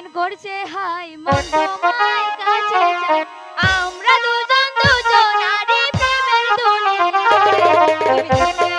প্রেম করছে হাই মন কাছে আমরা দুজন দুজন আরে প্রেমের দুনিয়া।